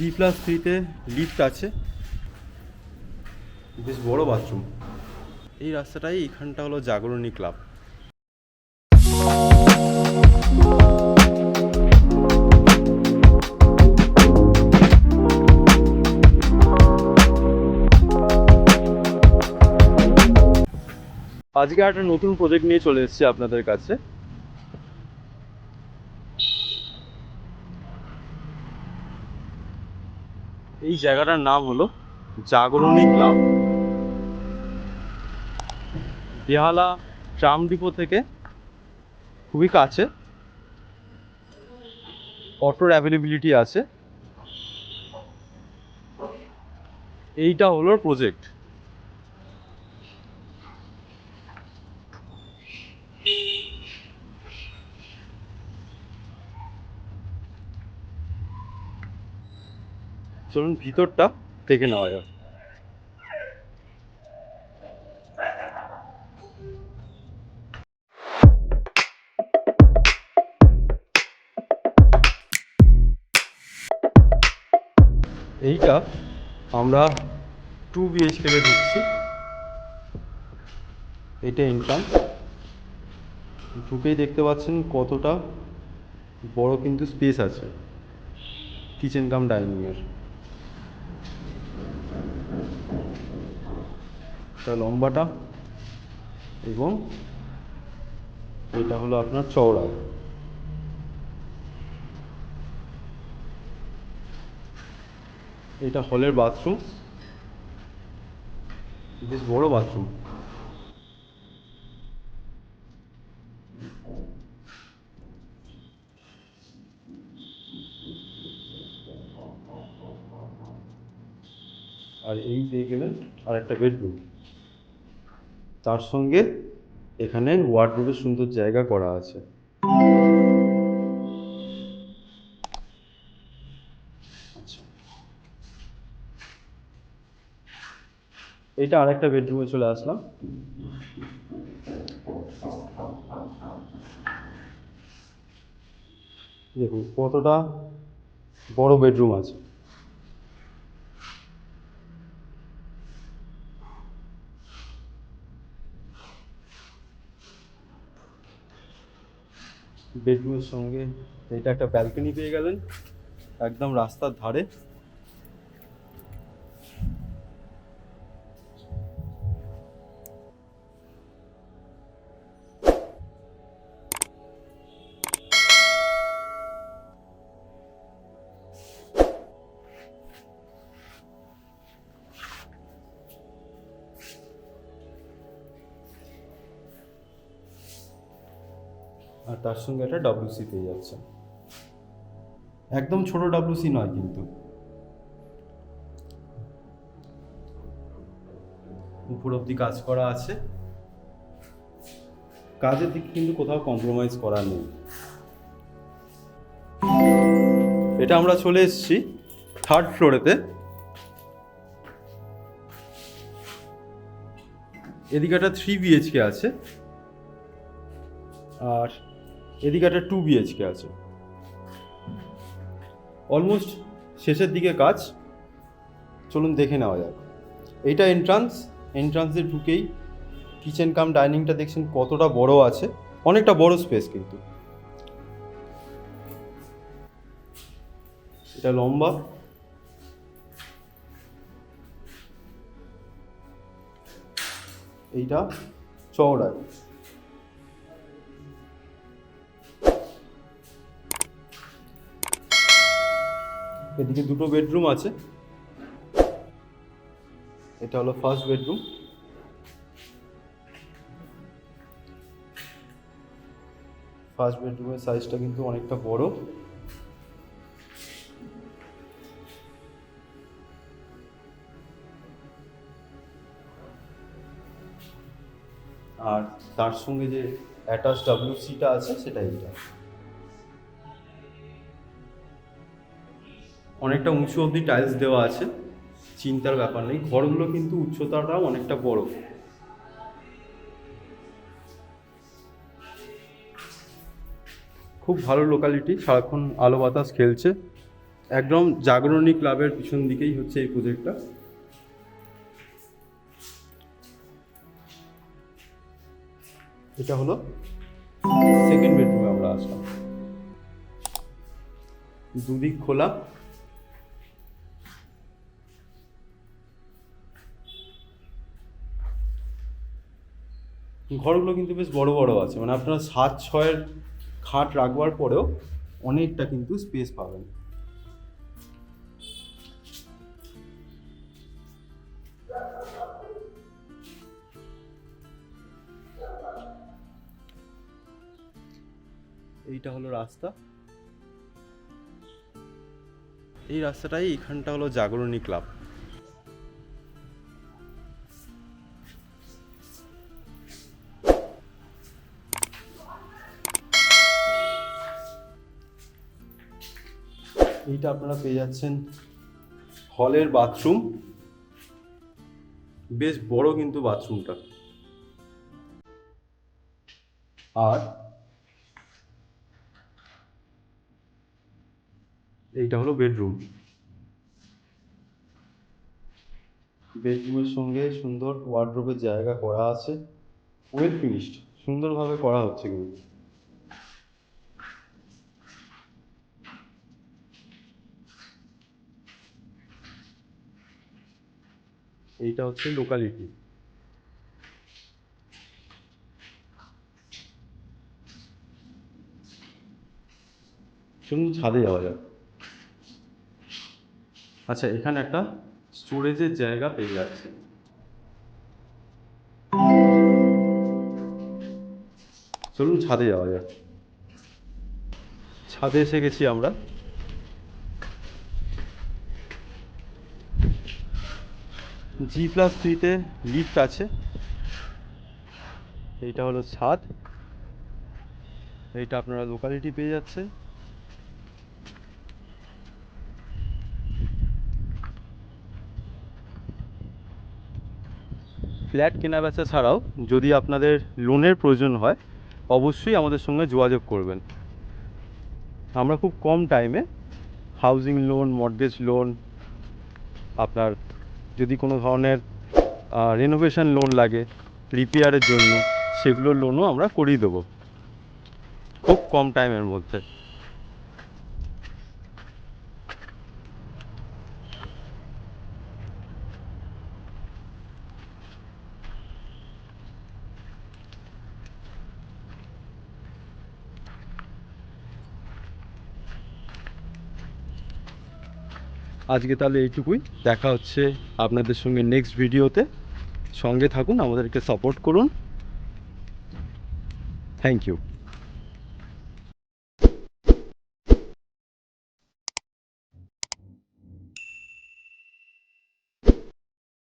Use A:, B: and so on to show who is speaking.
A: G plus থ্রিতে lift আছে। বেশ বড় বাথরুম এই রাস্তাটাই এখানটা হলো জাগরণী ক্লাব আজকে একটা নতুন প্রজেক্ট নিয়ে চলে এসেছি আপনাদের কাছে। এই জায়গাটার নাম হলো Jagarani club. Behala tram depot থেকে খুবই কাছে অটোর অ্যাভেলেবিলিটি আছে। এইটা হলো প্রজেক্ট চলুন ভিতরটা দেখে নেওয়া যাক। এইটা আমরা টু বিএইচকে ঢুকছি। এটা ইনকাম ঢুকেই দেখতে পাচ্ছেন কতটা বড় কিন্তু স্পেস আছে। কিচেন কাম ডাইনিংয়ের এটা লম্বাটা এবং এটা হলো আপনার চওড়া। এটা হলের বাথরুম বেশ বড় বাথরুম আর এই দিয়ে গেলেন আর একটা বেডরুম তার সঙ্গে এখানে ওয়ার্ডরোবের সুন্দর জায়গা করা আছে। এটা আরেকটা বেডরুমে চলে আসলাম দেখুন কতটা বড় বেডরুম আছে বেডরুমের সঙ্গে এটা একটা ব্যালকনি পেয়ে গেলেন একদম রাস্তার ধারে। আর তার সঙ্গে একটা ডাব্লিউসি পেয়ে যাচ্ছে। একদম ছোট ডাব্লিউসি নয় কিন্তু। উপর অব্দি কাজ করা আছে। কাজের দিক কিন্তু কোথাও কম্প্রোমাইজ করা নেই। এটা আমরা চলে এসেছি থার্ড ফ্লোরেতে এদিকে একটা থ্রি বিএইচকে আছে। আর এদিকে একটা টু বিএইচকে আছে। অলমোস্ট শেষের দিকে কাজ। চলুন দেখে নেওয়া যাক। এইটা এন্ট্রান্স এন্ট্রান্সে ঢুকেই কিচেন কাম ডাইনিংটা দেখছেন কতটা বড় আছে। অনেকটা বড় স্পেস কিন্তু। এটা লম্বা। এইটা চওড়া। এদিকে দুটো বেডরুম আছে। এটা হলো ফার্স্ট বেডরুম ফার্স্ট বেডরুমের সাইজটা কিন্তু অনেকটা বড়। আর তার সঙ্গে যে অ্যাটাচ ডাব্লিউসিটা আছে, সেটা এইটা। অনেকটা উঁচু অবধি টাইলস দেওয়া আছে, চিন্তার ব্যাপার নেই। ঘরগুলো কিন্তু উচ্চতাটাও অনেকটা বড়। খুব ভালো লোকালিটি সারাক্ষণ আলো বাতাস খেলছে। একদম জাগরণী ক্লাবের পিছন দিকেই হচ্ছে এই প্রজেক্টটা এটা হলো সেকেন্ড বেডরুমে আমরা আসলাম। দুদিক খোলা। ঘরগুলো কিন্তু বেশ বড় বড় আছে। মানে আপনারা সাত, ছয়ের খাট রাখবার পরেও অনেকটা কিন্তু স্পেস পাবেন। এইটা হলো রাস্তা। এই রাস্তাটাই এখানটা হলো জাগরণী ক্লাব। এইটা আপনারা পেয়ে যাচ্ছেন হলের বাথরুম। বেশ বড় কিন্তু বাথরুমটা। আর এইটা হলো বেডরুম। বেডরুমের সঙ্গে সুন্দর ওয়ার্ড্রোবের জায়গা করা আছে। ওয়েল ফিনিশড সুন্দরভাবে করা হচ্ছে কিন্তু। এইটা হচ্ছে লোকালিটি চলুন ছাদে যাওয়া যাক। আচ্ছা এখানে একটা স্টোরেজের জায়গা পেয়ে যাচ্ছে। চলুন ছাদে যাওয়া যাক। ছাদে এসে গেছি আমরা। জি প্লাস থ্রিতে লিফট আছে। এইটা হলো ছাদ। এইটা আপনারা লোকালিটি পেয়ে যাচ্ছে ফ্ল্যাট কেনা বেচা ছাড়াও যদি আপনাদের লোনের প্রয়োজন হয়, অবশ্যই আমাদের সঙ্গে যোগাযোগ করবেন। আমরা খুব কম টাইমে হাউজিং লোন মর্গেজ লোন আপনার যদি কোনো ধরনের রেনোভেশন লোন লাগে রিপেয়ারের জন্য সেগুলোর লোনও আমরা করিয়ে দেবো। খুব কম টাইমের মধ্যে। আজকে তাহলে এইটুকুই। দেখা হচ্ছে আপনাদের সঙ্গে নেক্সট ভিডিওতে। সঙ্গে থাকুন, আমাদেরকে সাপোর্ট করুন। Thank you